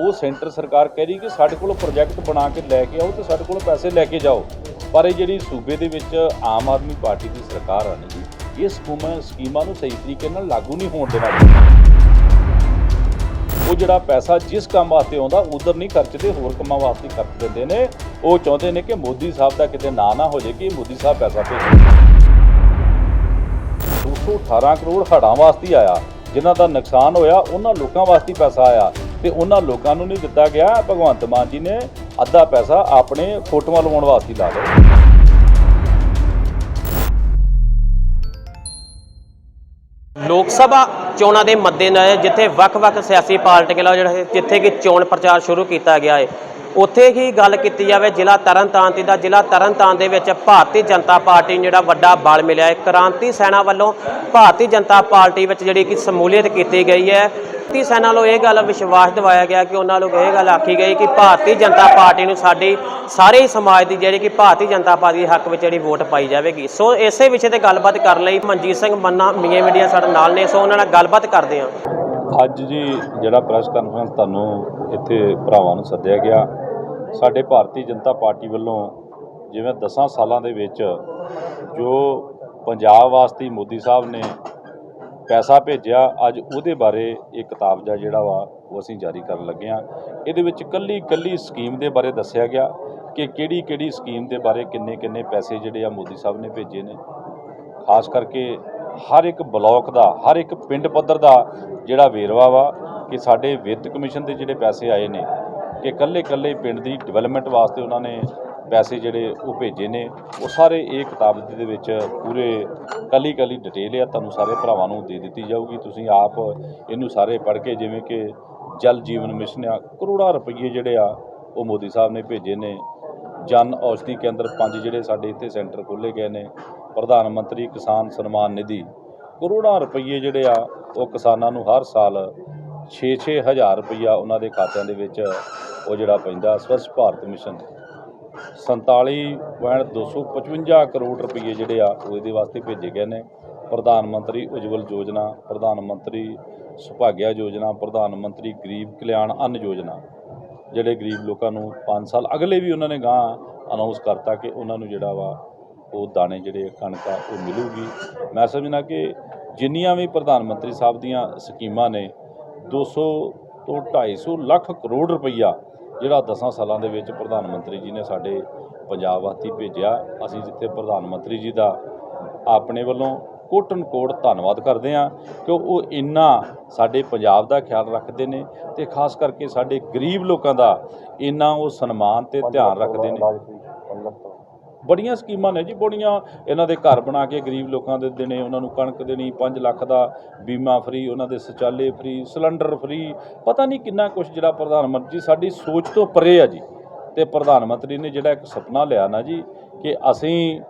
ਉਹ ਸੈਂਟਰ ਸਰਕਾਰ ਕਹਿ ਰਹੀ ਕਿ ਸਾਡੇ ਕੋਲ ਪ੍ਰੋਜੈਕਟ ਬਣਾ ਕੇ ਲੈ ਕੇ ਆਓ ਤੇ ਸਾਡੇ ਕੋਲ ਪੈਸੇ ਲੈ ਕੇ ਜਾਓ। ਪਰ ਇਹ ਜਿਹੜੀ ਸੂਬੇ ਦੇ ਵਿੱਚ ਆਮ ਆਦਮੀ ਪਾਰਟੀ ਦੀ ਸਰਕਾਰ ਆ ਜੀ ਇਹ ਸਕੀਮਾਂ ਸਕੀਮਾਂ ਨੂੰ ਸਹੀ ਤਰੀਕੇ ਨਾਲ ਲਾਗੂ ਨਹੀਂ ਹੋਣ ਦੇਣਾ ਉਹ ਜਿਹੜਾ ਪੈਸਾ ਜਿਸ ਕੰਮ ਵਾਸਤੇ ਆਉਂਦਾ, ਉਧਰ ਨਹੀਂ ਖਰਚਦੇ, ਹੋਰ ਕੰਮਾਂ ਵਾਸਤੇ ਖਰਚ ਦਿੰਦੇ ਨੇ। ਉਹ ਚਾਹੁੰਦੇ ਨੇ ਕਿ ਮੋਦੀ ਸਾਹਿਬ ਦਾ ਕਿਤੇ ਨਾਂ ਨਾ ਹੋ ਜਾਏ ਕਿ ਮੋਦੀ ਸਾਹਿਬ ਪੈਸਾ ਭੇਜੇ 218 ਕਰੋੜ ਹੜ੍ਹਾਂ ਵਾਸਤੇ ਆਇਆ। ਜਿਨ੍ਹਾਂ ਦਾ ਨੁਕਸਾਨ ਹੋਇਆ, ਉਹਨਾਂ ਲੋਕਾਂ ਵਾਸਤੇ ਪੈਸਾ ਆਇਆ। ਤੇ ਉਹਨਾਂ ਲੋਕਾਂ ਨੂੰ ਨਹੀਂ ਦਿੱਤਾ ਗਿਆ। ਭਗਵੰਤ ਮਾਨ ਜੀ ਨੇ ਅੱਧਾ ਪੈਸਾ ਆਪਣੇ ਫੋਟੋਆਂ ਲਵਾਉਣ ਵਾਸਤੇ ਲਾ ਲਿਆ। ਲੋਕ ਸਭਾ ਚੋਣਾਂ ਦੇ ਮੱਦੇਨਜ਼ਰ ਜਿੱਥੇ ਵੱਖ-ਵੱਖ ਸਿਆਸੀ ਪਾਰਟੀਆਂ ਵੱਲੋਂ ਜਿਹੜਾ ਜਿੱਥੇ ਕਿ ਚੋਣ ਪ੍ਰਚਾਰ ਸ਼ੁਰੂ ਕੀਤਾ ਗਿਆ ਹੈ, ਉੱਥੇ ਹੀ ਗੱਲ ਕੀਤੀ ਜਾਵੇ, ਜ਼ਿਲ੍ਹਾ ਤਰਨਤਾਰਨ ਦੀ ਦਾ। ਜ਼ਿਲ੍ਹਾ ਤਰਨਤਾਰਨ ਦੇ ਵਿੱਚ ਭਾਰਤੀ ਜਨਤਾ ਪਾਰਟੀ ਨੂੰ ਜਿਹੜਾ ਵੱਡਾ ਬਲ ਮਿਲਿਆ ਹੈ। ਕ੍ਰਾਂਤੀ ਸੈਨਾ ਵੱਲੋਂ ਭਾਰਤੀ ਜਨਤਾ ਪਾਰਟੀ ਵਿੱਚ ਜਿਹੜੀ ਕਿ ਸਮੂਲੀਅਤ ਕੀਤੀ ਗਈ ਹੈ ਭਾਰਤੀ ਸੈਨਾ ਵੱਲੋਂ ਇਹ ਗੱਲ ਵਿਸ਼ਵਾਸ ਦਿਵਾਇਆ ਗਿਆ ਕਿ ਉਹਨਾਂ ਨੂੰ ਇਹ ਗੱਲ ਆਖੀ ਗਈ ਕਿ ਭਾਰਤੀ ਜਨਤਾ ਪਾਰਟੀ ਨੂੰ ਸਾਡੀ ਸਾਰੇ ਸਮਾਜ ਦੀ ਜਿਹੜੀ ਕਿ ਭਾਰਤੀ ਜਨਤਾ ਪਾਰਟੀ ਦੇ ਹੱਕ ਵਿੱਚ ਜਿਹੜੀ ਵੋਟ ਪਾਈ ਜਾਵੇਗੀ। ਸੋ ਇਸੇ ਵਿਸ਼ੇ ਤੇ ਗੱਲਬਾਤ ਕਰਨ ਲਈ ਮਨਜੀਤ ਸਿੰਘ ਮੰਨਾ, ਮੀਆਂ ਮੀਡੀਆ ਸਾਡੇ ਨਾਲ ਨੇ। ਸੋ ਉਹਨਾਂ ਨਾਲ ਗੱਲਬਾਤ ਕਰਦੇ ਹਾਂ। ਅੱਜ ਜੀ ਜਿਹੜਾ ਪ੍ਰੈਸ ਕਾਨਫਰੰਸ ਤੁਹਾਨੂੰ ਇੱਥੇ ਭਰਾਵਾਂ ਨੂੰ ਸੱਦਿਆ ਗਿਆ, ਸਾਡੇ ਭਾਰਤੀ ਜਨਤਾ ਪਾਰਟੀ ਵੱਲੋਂ ਜਿਵੇਂ 10 ਸਾਲਾਂ ਦੇ ਵਿੱਚ ਜੋ ਪੰਜਾਬ ਵਾਸਤੇ ਮੋਦੀ ਸਾਹਿਬ ਨੇ ਪੈਸਾ ਭੇਜਿਆ, ਅੱਜ ਉਹਦੇ ਬਾਰੇ ਇਹ ਕਿਤਾਬ ਜਿਹਾ ਜਿਹੜਾ ਵਾ ਉਹ ਅਸੀਂ ਜਾਰੀ ਕਰਨ ਲੱਗੇ ਹਾਂ। ਇਹਦੇ ਵਿੱਚ ਕੱਲੀ ਕੱਲੀ ਸਕੀਮ ਦੇ ਬਾਰੇ ਦੱਸਿਆ ਗਿਆ ਕਿ ਕਿਹੜੀ ਕਿਹੜੀ ਸਕੀਮ ਦੇ ਬਾਰੇ ਕਿੰਨੇ ਕਿੰਨੇ ਪੈਸੇ ਜਿਹੜੇ ਆ ਮੋਦੀ ਸਾਹਿਬ ਨੇ ਭੇਜੇ ਨੇ। ਖਾਸ ਕਰਕੇ ਹਰ ਇੱਕ ਬਲਾਕ ਦਾ, ਹਰ ਇੱਕ ਪਿੰਡ ਪੱਧਰ ਦਾ ਜਿਹੜਾ ਵੇਰਵਾ ਵਾ ਕਿ ਸਾਡੇ ਵਿੱਤ ਕਮਿਸ਼ਨ ਦੇ ਜਿਹੜੇ ਪੈਸੇ ਆਏ ਨੇ, ਕਿ ਕੱਲੇ ਕੱਲੇ ਪਿੰਡ ਦੀ ਡਿਵੈਲਪਮੈਂਟ ਵਾਸਤੇ ਉਹਨਾਂ ਨੇ ਪੈਸੇ ਜਿਹੜੇ ਉਹ ਭੇਜੇ ਨੇ, ਉਹ ਸਾਰੇ ਇਹ ਕਿਤਾਬ ਦੇ ਵਿੱਚ ਪੂਰੇ ਕੱਲੀ ਕੱਲੀ ਡਿਟੇਲ ਆ, ਤੁਹਾਨੂੰ ਸਾਰੇ ਭਰਾਵਾਂ ਨੂੰ ਦੇ ਦਿੱਤੀ ਜਾਊਗੀ। ਤੁਸੀਂ ਆਪ ਇਹਨੂੰ ਸਾਰੇ ਪੜ੍ਹ ਕੇ ਜਿਵੇਂ ਕਿ ਜਲ ਜੀਵਨ ਮਿਸ਼ਨ ਆ, ਕਰੋੜਾਂ ਰੁਪਏ ਜਿਹੜੇ ਆ, ਉਹ ਮੋਦੀ ਸਾਹਿਬ ਨੇ ਭੇਜੇ ਨੇ। ਜਨ ਔਸ਼ਧੀ ਕੇਂਦਰ ਪੰਜ ਜਿਹੜੇ ਸਾਡੇ ਇੱਥੇ ਸੈਂਟਰ ਖੋਲ੍ਹੇ ਗਏ ਨੇ, ਪ੍ਰਧਾਨ ਮੰਤਰੀ ਕਿਸਾਨ ਸਨਮਾਨ ਨਿਧੀ। ਕਰੋੜਾਂ ਰੁਪਏ ਜਿਹੜੇ ਆ, ਉਹ ਕਿਸਾਨਾਂ ਨੂੰ ਹਰ ਸਾਲ 6-6 ਹਜ਼ਾਰ ਰੁਪਈਆ ਉਹਨਾਂ ਦੇ ਖਾਤਿਆਂ ਦੇ ਵਿੱਚ ਉਹ ਜਿਹੜਾ ਪੈਂਦਾ, ਸਵੱਛ ਭਾਰਤ ਮਿਸ਼ਨ। 47.255 ਕਰੋੜ ਰੁਪਏ ਜਿਹੜੇ ਆ ਉਹ ਇਹਦੇ ਵਾਸਤੇ ਭੇਜੇ ਗਏ ਨੇ। ਪ੍ਰਧਾਨ ਮੰਤਰੀ ਉਜਵਲ ਯੋਜਨਾ, ਪ੍ਰਧਾਨ ਮੰਤਰੀ ਸੁਭਾਗਿਆ ਯੋਜਨਾ, ਪ੍ਰਧਾਨ ਮੰਤਰੀ ਗਰੀਬ ਕਲਿਆਣ ਅੰਨ ਯੋਜਨਾ, ਜਿਹੜੇ ਗਰੀਬ ਲੋਕਾਂ ਨੂੰ 5 ਸਾਲ ਅਗਲੇ ਵੀ ਉਹਨਾਂ ਨੇ ਗਾਂ ਅਨਾਉਂਸ ਕਰਤਾ ਕਿ ਉਹਨਾਂ ਨੂੰ ਜਿਹੜਾ ਵਾ ਉਹ ਦਾਣੇ ਜਿਹੜੇ ਕਣਕ ਆ, ਉਹ ਮਿਲੂਗੀ। ਮੈਂ ਸਮਝਣਾ ਕਿ ਜਿੰਨੀਆਂ ਵੀ ਪ੍ਰਧਾਨ ਮੰਤਰੀ ਸਾਹਿਬ ਦੀਆਂ ਸਕੀਮਾਂ ਨੇ 200 ਤੋਂ 250 ਲੱਖ ਕਰੋੜ ਰੁਪਈਆ ਜਿਹੜਾ 10 ਸਾਲਾਂ ਦੇ ਵਿੱਚ ਪ੍ਰਧਾਨ ਮੰਤਰੀ ਜੀ ਨੇ ਸਾਡੇ ਪੰਜਾਬ ਵਾਸਤੇ ਭੇਜਿਆ, ਅਸੀਂ ਜਿੱਥੇ ਪ੍ਰਧਾਨ ਮੰਤਰੀ ਜੀ ਦਾ ਆਪਣੇ ਵੱਲੋਂ ਕੋਟਨ ਕੋਟ ਧੰਨਵਾਦ ਕਰਦੇ ਹਾਂ ਕਿ ਉਹ ਇੰਨਾ ਸਾਡੇ ਪੰਜਾਬ ਦਾ ਖਿਆਲ ਰੱਖਦੇ ਨੇ ਤੇ ਖਾਸ ਕਰਕੇ ਸਾਡੇ ਗਰੀਬ ਲੋਕਾਂ ਦਾ ਇੰਨਾ ਉਹ ਸਨਮਾਨ ਤੇ ਧਿਆਨ ਰੱਖਦੇ ਨੇ। ਬੜੀਆਂ ਸਕੀਮਾਂ ਨੇ ਜੀ, ਬੜੀਆਂ ਇਹਨਾਂ ਦੇ ਘਰ ਬਣਾ ਕੇ ਗਰੀਬ ਲੋਕਾਂ ਦੇ ਦੇਣੇ, ਉਹਨਾਂ ਨੂੰ ਕਣਕ ਦੇਣੀ 5 ਲੱਖ ਦਾ ਬੀਮਾ ਫ੍ਰੀ ਉਹਨਾਂ ਦੇ ਸ਼ੌਚਾਲੇ ਫ੍ਰੀ ਸਿਲੰਡਰ ਫ੍ਰੀ ਪਤਾ ਨਹੀਂ ਕਿੰਨਾ ਕੁਝ ਜਿਹੜਾ ਪ੍ਰਧਾਨ ਮੰਤਰੀ ਸਾਡੀ ਸੋਚ ਤੋਂ ਪਰੇ ਆ ਜੀ। ਤੇ ਪ੍ਰਧਾਨ ਮੰਤਰੀ ਨੇ ਜਿਹੜਾ ਇੱਕ ਸੁਪਨਾ ਲਿਆ ਨਾ ਜੀ, ਕਿ ਅਸੀਂ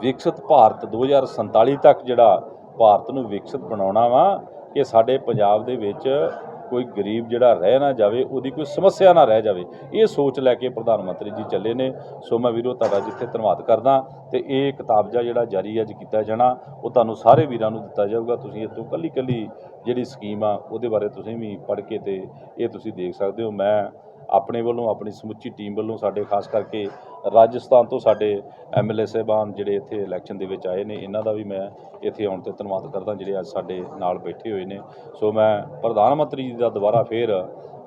ਵਿਕਸਿਤ ਭਾਰਤ 2047 ਤੱਕ ਜਿਹੜਾ ਭਾਰਤ ਨੂੰ ਵਿਕਸਿਤ ਬਣਾਉਣਾ ਵਾ, ਕਿ ਸਾਡੇ ਪੰਜਾਬ ਦੇ ਵਿੱਚ ਕੋਈ ਗਰੀਬ ਜਿਹੜਾ ਰਹਿ ਨਾ ਜਾਵੇ, ਉਹਦੀ ਕੋਈ ਸਮੱਸਿਆ ਨਾ ਰਹਿ ਜਾਵੇ। ਇਹ ਸੋਚ ਲੈ ਕੇ ਪ੍ਰਧਾਨ ਮੰਤਰੀ ਜੀ ਚੱਲੇ ਨੇ। ਸੋ ਮੈਂ ਵੀਰੋ ਤੁਹਾਡਾ ਜਿੱਥੇ ਧੰਨਵਾਦ ਕਰਦਾ ਤੇ ਇਹ ਕਿਤਾਬਜਾ ਜਿਹੜਾ ਜਾਰੀ ਅੱਜ ਕੀਤਾ ਜਾਣਾ, ਉਹ ਤੁਹਾਨੂੰ ਸਾਰੇ ਵੀਰਾਂ ਨੂੰ ਦਿੱਤਾ ਜਾਊਗਾ। ਤੁਸੀਂ ਇਹ ਤੋਂ ਕੱਲੀ ਕੱਲੀ ਜਿਹੜੀ ਸਕੀਮ ਆ, ਉਹਦੇ ਬਾਰੇ ਤੁਸੀਂ ਵੀ ਪੜ੍ਹ ਕੇ ਤੇ ਇਹ ਤੁਸੀਂ ਦੇਖ ਸਕਦੇ ਹੋ। ਮੈਂ ਆਪਣੇ ਵੱਲੋਂ, ਆਪਣੀ ਸਮੁੱਚੀ ਟੀਮ ਵੱਲੋਂ ਸਾਡੇ ਖਾਸ ਕਰਕੇ ਰਾਜਸਥਾਨ ਤੋਂ ਸਾਡੇ ਐਮਐਲਏ ਸਾਹਿਬਾਨ ਜਿਹੜੇ ਇੱਥੇ ਇਲੈਕਸ਼ਨ ਦੇ ਵਿੱਚ ਆਏ ਨੇ ਇਹਨਾਂ ਦਾ ਵੀ ਮੈਂ ਇੱਥੇ ਆਉਣ ਤੇ ਧੰਨਵਾਦ ਕਰਦਾ ਜਿਹੜੇ ਅੱਜ ਸਾਡੇ ਨਾਲ ਬੈਠੇ ਹੋਏ ਨੇ। ਸੋ ਮੈਂ ਪ੍ਰਧਾਨ ਮੰਤਰੀ ਜੀ ਦਾ ਦੁਬਾਰਾ ਫੇਰ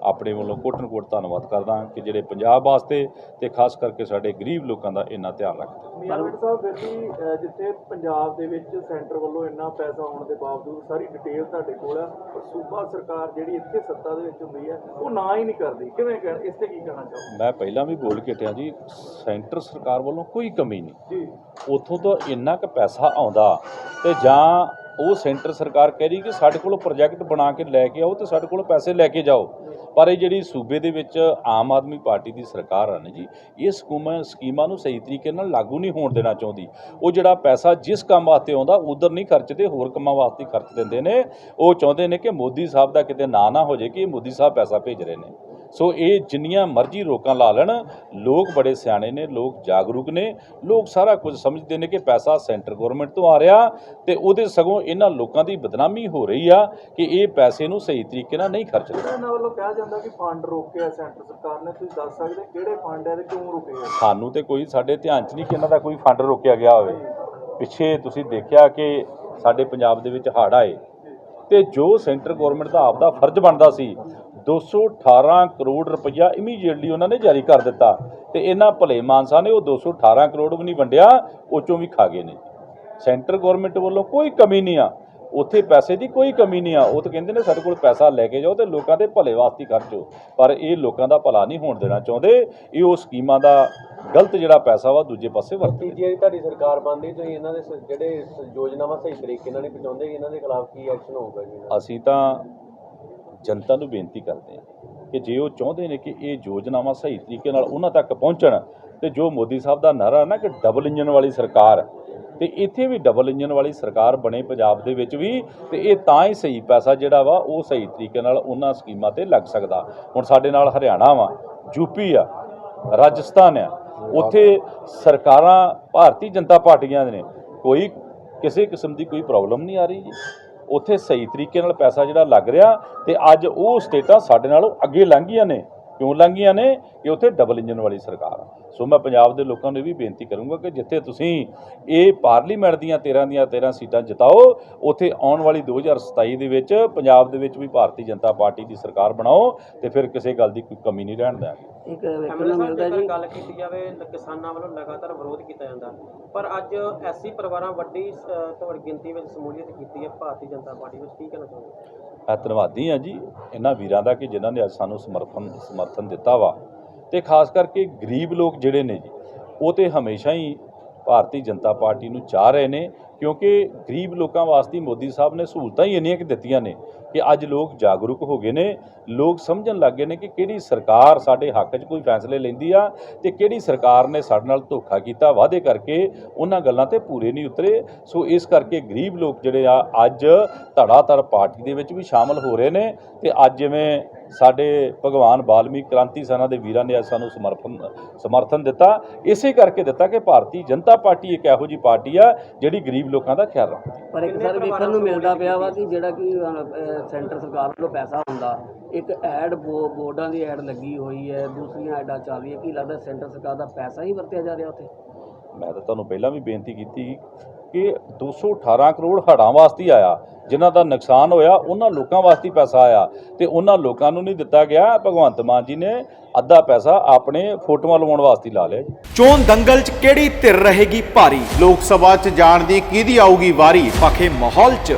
ਆਪਣੇ ਵੱਲੋਂ ਕੋਟਨ ਕੋਟ ਧੰਨਵਾਦ ਕਰਦਾ ਕਿ ਜਿਹੜੇ ਪੰਜਾਬ ਵਾਸਤੇ ਤੇ ਖਾਸ ਕਰਕੇ ਸਾਡੇ ਗਰੀਬ ਲੋਕਾਂ ਦਾ ਇੰਨਾ ਧਿਆਨ ਰੱਖਦੇ ਮੀਆਂਵਿੰਡ ਸਾਹਿਬ ਜਿੱਥੇ ਪੰਜਾਬ ਦੇ ਵਿੱਚ ਸੈਂਟਰ ਵੱਲੋਂ ਇੰਨਾ ਪੈਸਾ ਆਉਣ ਦੇ ਬਾਵਜੂਦ ਸਾਰੀ ਡਿਟੇਲ ਤੁਹਾਡੇ ਕੋਲ ਆ ਪਰ ਸੂਬਾ ਸਰਕਾਰ ਜਿਹੜੀ ਇੱਥੇ ਸੱਤਾ ਦੇ ਵਿੱਚ ਹੁੰਦੀ ਹੈ ਉਹ ਨਾ ਹੀ ਨਹੀਂ ਕਰਦੀ। ਕਿਵੇਂ ਇਸ ਤੇ ਕੀ ਕਹਿਣਾ ਚਾਹੋ ਮੈਂ ਪਹਿਲਾਂ ਵੀ ਬੋਲ ਕੇ ਹਟਿਆ ਜੀ ਸੈਂਟਰ ਸਰਕਾਰ ਵੱਲੋਂ ਕੋਈ ਕਮੀ ਨਹੀਂ। ਜੀ। ਉਥੋਂ ਤੋਂ ਇੰਨਾ ਕੁ ਪੈਸਾ ਆਉਂਦਾ ਤੇ ਜਾਂ ਉਹ ਸੈਂਟਰ ਸਰਕਾਰ ਕਹਿ ਰਹੀ ਕਿ ਸਾਡੇ ਕੋਲ ਪ੍ਰੋਜੈਕਟ ਬਣਾ ਕੇ ਲੈ ਕੇ ਆਓ ਤੇ ਸਾਡੇ ਕੋਲ ਪੈਸੇ ਲੈ ਕੇ ਜਾਓ। ਪਰ ਇਹ ਜਿਹੜੀ ਸੂਬੇ ਦੇ ਵਿੱਚ ਆਮ ਆਦਮੀ ਪਾਰਟੀ ਦੀ ਸਰਕਾਰ ਆ ਨਾ ਜੀ ਇਹ ਸਕੀਮਾਂ ਸਕੀਮਾਂ ਨੂੰ ਸਹੀ ਤਰੀਕੇ ਨਾਲ ਲਾਗੂ ਨਹੀਂ ਹੋਣ ਦੇਣਾ ਚਾਹੁੰਦੀ। ਉਹ ਜਿਹੜਾ ਪੈਸਾ ਜਿਸ ਕੰਮ ਵਾਸਤੇ ਆਉਂਦਾ ਉਧਰ ਨਹੀਂ ਖਰਚਦੇ ਹੋਰ ਕੰਮਾਂ ਵਾਸਤੇ ਖਰਚ ਦਿੰਦੇ ਨੇ। ਉਹ ਚਾਹੁੰਦੇ ਨੇ ਕਿ ਮੋਦੀ ਸਾਹਿਬ ਦਾ ਕਿਤੇ ਨਾਂ ਨਾ ਹੋ ਜਾਏ ਕਿ ਮੋਦੀ ਸਾਹਿਬ ਪੈਸਾ ਭੇਜ ਰਹੇ ਨੇ। ਸੋ ਇਹ ਜਿੰਨੀਆਂ ਮਰਜ਼ੀ ਰੋਕਾਂ ਲਾ ਲੈਣ ਲੋਕ ਬੜੇ ਸਿਆਣੇ ਨੇ ਲੋਕ ਜਾਗਰੂਕ ਨੇ ਲੋਕ ਸਾਰਾ ਕੁਝ ਸਮਝਦੇ ਨੇ ਕਿ ਪੈਸਾ ਸੈਂਟਰ ਗਵਰਨਮੈਂਟ ਤੋਂ ਆ ਰਿਹਾ ਤੇ ਉਹਦੇ ਸਗੋਂ ਇਹਨਾਂ ਲੋਕਾਂ ਦੀ ਬਦਨਾਮੀ ਹੋ ਰਹੀ ਆ ਕਿ ਇਹ ਪੈਸੇ ਨੂੰ ਸਹੀ ਤਰੀਕੇ ਨਾਲ ਨਹੀਂ ਖਰਚ ਰਹੇ ਇਹਨਾਂ ਵੱਲੋਂ ਕਿਹਾ ਜਾਂਦਾ ਕਿ ਫੰਡ ਰੋਕਿਆ ਸੈਂਟਰ ਸਰਕਾਰ ਨੇ ਤੁਸੀਂ ਦੱਸ ਸਕਦੇ ਕਿਹੜੇ ਫੰਡ ਹੈ ਤੇ ਕਿਉਂ ਰੁਕੇ ਆ? ਸਾਨੂੰ ਤੇ ਕੋਈ ਸਾਡੇ ਧਿਆਨ 'ਚ ਨਹੀਂ ਕਿ ਇਹਨਾਂ ਦਾ ਕੋਈ ਫੰਡ ਰੋਕਿਆ ਗਿਆ ਹੋਵੇ। ਪਿੱਛੇ ਤੁਸੀਂ ਦੇਖਿਆ ਕਿ ਸਾਡੇ ਪੰਜਾਬ ਦੇ ਵਿੱਚ ਹੜ੍ਹ ਆਏ ਤੇ ਜੋ ਸੈਂਟਰ ਗਵਰਨਮੈਂਟ ਦਾ ਆਪਦਾ ਫਰਜ਼ ਬਣਦਾ ਸੀ 218 ਕਰੋੜ ਰੁਪਈਆ ਇਮੀਡੀਏਟਲੀ ਉਹਨਾਂ ਨੇ ਜਾਰੀ ਕਰ ਦਿੱਤਾ ਤੇ ਇਹਨਾਂ ਭਲੇ ਮਾਨਸਾ ਨੇ ਉਹ 218 ਕਰੋੜ ਵੀ ਨਹੀਂ ਵੰਡਿਆ ਉਹ ਚੋਂ ਵੀ ਖਾ ਗਏ ਨੇ। ਸੈਂਟਰ ਗਵਰਨਮੈਂਟ ਵੱਲੋਂ ਕੋਈ ਕਮੀ ਨਹੀਂ ਆ। ਉੱਥੇ ਪੈਸੇ ਦੀ ਕੋਈ ਕਮੀ ਨਹੀਂ ਆ। ਉਹ ਤਾਂ ਕਹਿੰਦੇ ਨੇ ਸਾਡੇ ਕੋਲ ਪੈਸਾ ਲੈ ਕੇ ਜਾਓ ਤੇ ਲੋਕਾਂ ਦੇ ਭਲੇ ਵਾਸਤੇ ਖਰਚੋ ਪਰ ਇਹ ਲੋਕਾਂ ਦਾ ਭਲਾ ਨਹੀਂ ਹੋਣ ਦੇਣਾ ਚਾਹੁੰਦੇ। ਇਹ ਉਹ ਸਕੀਮਾਂ ਦਾ ਗਲਤ ਜਿਹੜਾ ਪੈਸਾ ਵਾ ਦੂਜੇ ਪਾਸੇ ਵਰਤਦੇ ਨੇ। ਜੇ ਤੁਹਾਡੀ ਸਰਕਾਰ ਬਣਦੀ ਤੁਸੀਂ ਇਹਨਾਂ ਦੇ ਜਿਹੜੇ ਯੋਜਨਾਵਾਂ ਸਹੀ ਤਰੀਕੇ ਨਾਲ ਨਹੀਂ ਪਹੁੰਚਾਉਂਦੇ ਇਹਨਾਂ ਦੇ ਖਿਲਾਫ ਕੀ ਐਕਸ਼ਨ ਹੋਊਗਾ ਜੀ? ਅਸੀਂ ਤਾਂ ਜਨਤਾ ਨੂੰ ਬੇਨਤੀ ਕਰਦੇ ਹਾਂ ਕਿ ਜੇ ਉਹ ਚਾਹੁੰਦੇ ਨੇ ਕਿ ਇਹ ਯੋਜਨਾਵਾਂ ਸਹੀ ਤਰੀਕੇ ਨਾਲ ਉਹਨਾਂ ਤੱਕ ਪਹੁੰਚਣ ਤੇ ਜੋ ਮੋਦੀ ਸਾਹਿਬ ਦਾ ਨਾਰਾ ਨਾ ਕਿ ਡਬਲ ਇੰਜਨ ਵਾਲੀ ਸਰਕਾਰ, ਤੇ ਇੱਥੇ ਵੀ ਡਬਲ ਇੰਜਨ ਵਾਲੀ ਸਰਕਾਰ ਬਣੇ ਪੰਜਾਬ ਦੇ ਵਿੱਚ ਵੀ, ਤੇ ਇਹ ਤਾਂ ਹੀ ਸਹੀ ਪੈਸਾ ਜਿਹੜਾ ਵਾ ਉਹ ਸਹੀ ਤਰੀਕੇ ਨਾਲ ਉਹਨਾਂ ਸਕੀਮਾਂ ਤੇ ਲੱਗ ਸਕਦਾ। ਹੁਣ ਸਾਡੇ ਨਾਲ ਹਰਿਆਣਾ ਵਾ ਯੂਪੀ ਆ, ਰਾਜਸਥਾਨ ਆ, ਉੱਥੇ ਸਰਕਾਰਾਂ ਭਾਰਤੀ ਜਨਤਾ ਪਾਰਟੀਆਂ ਦੇ ਨੇ, ਕੋਈ ਕਿਸੇ ਕਿਸਮ ਦੀ ਕੋਈ ਪ੍ਰੋਬਲਮ ਨਹੀਂ ਆ ਰਹੀ ਜੀ। ਉੱਥੇ ਸਹੀ ਤਰੀਕੇ ਨਾਲ ਪੈਸਾ ਜਿਹੜਾ ਲੱਗ ਰਿਹਾ ਤੇ ਅੱਜ ਉਹ ਸਟੇਟਾਂ ਸਾਡੇ ਨਾਲੋਂ ਅੱਗੇ ਲੰਘੀਆਂ ਨੇ, ਕਿਉਂ ਲੰਘੀਆਂ ਨੇ? ਕਿ ਉੱਥੇ ਡਬਲ ਇੰਜਨ ਵਾਲੀ ਸਰਕਾਰ ਆ। ਸੋ ਮੈਂ ਪੰਜਾਬ ਦੇ ਲੋਕਾਂ ਨੂੰ ਇਹ ਵੀ ਬੇਨਤੀ ਕਰੂੰਗਾ ਕਿ ਜਿੱਥੇ ਤੁਸੀਂ ਇਹ ਪਾਰਲੀਮੈਂਟ ਦੀਆਂ 13 ਦੀਆਂ 13 ਸੀਟਾਂ ਜਿਤਾਓ ਉੱਥੇ ਆਉਣ ਵਾਲੀ 2027 ਦੇ ਵਿੱਚ ਪੰਜਾਬ ਦੇ ਵਿੱਚ ਵੀ ਭਾਰਤੀ ਜਨਤਾ ਪਾਰਟੀ ਦੀ ਸਰਕਾਰ ਬਣਾਓ ਤੇ ਫਿਰ ਕਿਸੇ ਗੱਲ ਦੀ ਕੋਈ ਕਮੀ ਨਹੀਂ ਰਹਿਣ ਦਿਆਂਗੇ ਇੱਕ ਵੇਖਣ ਐਮਐਲਏ ਨੂੰ ਸਾਹਿਬ ਮਿਲਦਾ ਜੇਕਰ ਜੀ। ਗੱਲ ਕੀਤੀ ਜਾਵੇ ਲ- ਕਿਸਾਨਾਂ ਵੱਲੋਂ ਲਗਾਤਾਰ ਵਿਰੋਧ ਕੀਤਾ ਜਾਂਦਾ। ਪਰ ਅੱਜ ਐਸੀ ਪਰਿਵਾਰਾਂ ਵੱਡੀ ਤੁਹਾਡੀ ਗਿਣਤੀ ਵਿੱਚ ਸਮੂਲੀਅਤ ਕੀਤੀ ਹੈ ਭਾਰਤੀ ਜਨਤਾ ਪਾਰਟੀ ਵਿੱਚ ਕੀ ਕਹਿਣਾ ਚਾਹੁੰਦੇ ਮੈਂ ਧੰਨਵਾਦੀ ਹਾਂ ਜੀ ਇਹਨਾਂ ਵੀਰਾਂ ਦਾ ਕਿ ਜਿਨ੍ਹਾਂ ਨੇ ਅੱਜ ਸਾਨੂੰ ਸਮਰਥਨ ਸਮਰਥਨ ਦਿੱਤਾ ਵਾ। ਤੇ ਖਾਸ ਕਰਕੇ ਗਰੀਬ ਲੋਕ ਜਿਹੜੇ ਨੇ ਜੀ, ਉਹ ਤੇ ਹਮੇਸ਼ਾ ਹੀ ਭਾਰਤੀ ਜਨਤਾ ਪਾਰਟੀ ਨੂੰ ਚਾਹ ਰਹੇ ਨੇ, ਕਿਉਂਕਿ ਗਰੀਬ ਲੋਕਾਂ ਵਾਸਤੇ ਮੋਦੀ ਸਾਹਿਬ ਨੇ ਸਹੂਲਤਾਂ ਹੀ ਇੰਨੀਆਂ ਕਿ ਦਿੱਤੀਆਂ ਨੇ ਕਿ ਅੱਜ ਲੋਕ ਜਾਗਰੂਕ ਹੋ ਗਏ ਨੇ, ਲੋਕ ਸਮਝਣ ਲੱਗ ਗਏ ਨੇ ਕਿ ਕਿਹੜੀ ਸਰਕਾਰ ਸਾਡੇ ਹੱਕ 'ਚ ਕੋਈ ਫੈਸਲੇ ਲੈਂਦੀ ਆ ਤੇ ਕਿਹੜੀ ਸਰਕਾਰ ਨੇ ਸਾਡੇ ਨਾਲ ਧੋਖਾ ਕੀਤਾ, ਵਾਅਦੇ ਕਰਕੇ ਉਹਨਾਂ ਗੱਲਾਂ ਤੇ ਪੂਰੇ ਨਹੀਂ ਉਤਰੇ। ਸੋ ਇਸ ਕਰਕੇ ਗਰੀਬ ਲੋਕ ਜਿਹੜੇ ਆ, ਅੱਜ ਧੜਾਧੜ ਪਾਰਟੀ ਦੇ ਵਿੱਚ ਵੀ ਸ਼ਾਮਲ ਹੋ ਰਹੇ ਨੇ ਤੇ ਅੱਜ ਜਿਵੇਂ ਸਾਡੇ ਭਗਵਾਨ ਵਾਲਮੀਕ ਕ੍ਰਾਂਤੀ ਸੈਨਾ ਦੇ ਵੀਰਾਂ ਨੇ ਅੱਜ ਸਾਨੂੰ ਸਮਰਪਣ ਸਮਰਥਨ ਦਿੱਤਾ। ਇਸੇ ਕਰਕੇ ਦਿੱਤਾ ਕਿ ਭਾਰਤੀ ਜਨਤਾ ਪਾਰਟੀ ਇੱਕ ਇਹੋ ਜੀ ਪਾਰਟੀ ਆ ਜਿਹੜੀ ਗਰੀਬ ਲੋਕਾਂ ਦਾ ਖਿਆਲ ਰੱਖਦੀ ਪਰ ਇੱਕ ਸਰ ਵੇਖਣ ਨੂੰ ਮਿਲਦਾ ਪਿਆ ਵਾ ਕਿ ਜਿਹੜਾ ਕਿ ਸੈਂਟਰ ਸਰਕਾਰ ਵੱਲੋਂ ਪੈਸਾ ਹੁੰਦਾ ਇੱਕ ਐਡ ਬੋਰਡਾਂ ਦੀ ਐਡ ਲੱਗੀ ਹੋਈ ਹੈ ਦੂਸਰੀਆਂ ਐਡਾਂ ਚੱਲ ਰਹੀਆਂ ਕੀ ਲੱਗਦਾ ਸੈਂਟਰ ਸਰਕਾਰ ਦਾ ਪੈਸਾ ਹੀ ਵਰਤਿਆ ਜਾ ਰਿਹਾ ਉੱਥੇ? ਮੈਂ ਤਾਂ ਤੁਹਾਨੂੰ ਪਹਿਲਾਂ ਵੀ ਬੇਨਤੀ ਕੀਤੀ ਕਿ 218 ਕਰੋੜ ਹੜ੍ਹਾਂ ਵਾਸਤੇ ਆਇਆ। ਜਿਨ੍ਹਾਂ ਦਾ ਨੁਕਸਾਨ ਹੋਇਆ, ਉਹਨਾਂ ਲੋਕਾਂ ਵਾਸਤੇ ਪੈਸਾ ਆਇਆ ਤੇ ਉਹਨਾਂ ਲੋਕਾਂ ਨੂੰ ਨਹੀਂ ਦਿੱਤਾ ਗਿਆ। ਭਗਵੰਤ ਮਾਨ ਜੀ ਨੇ ਅੱਧਾ ਪੈਸਾ ਆਪਣੇ ਫੋਟੋਆਂ ਲਵਾਉਣ ਵਾਸਤੇ ਲਾ ਲਿਆ ਚੋਣ ਦੰਗਲ 'ਚ ਕਿਹੜੀ ਧਿਰ ਰਹੇਗੀ ਭਾਰੀ? ਲੋਕ ਸਭਾ 'ਚ ਜਾਣ ਦੀ ਕਿਹਦੀ ਆਊਗੀ ਵਾਰੀ? ਪਖੇ ਮਾਹੌਲ 'ਚ।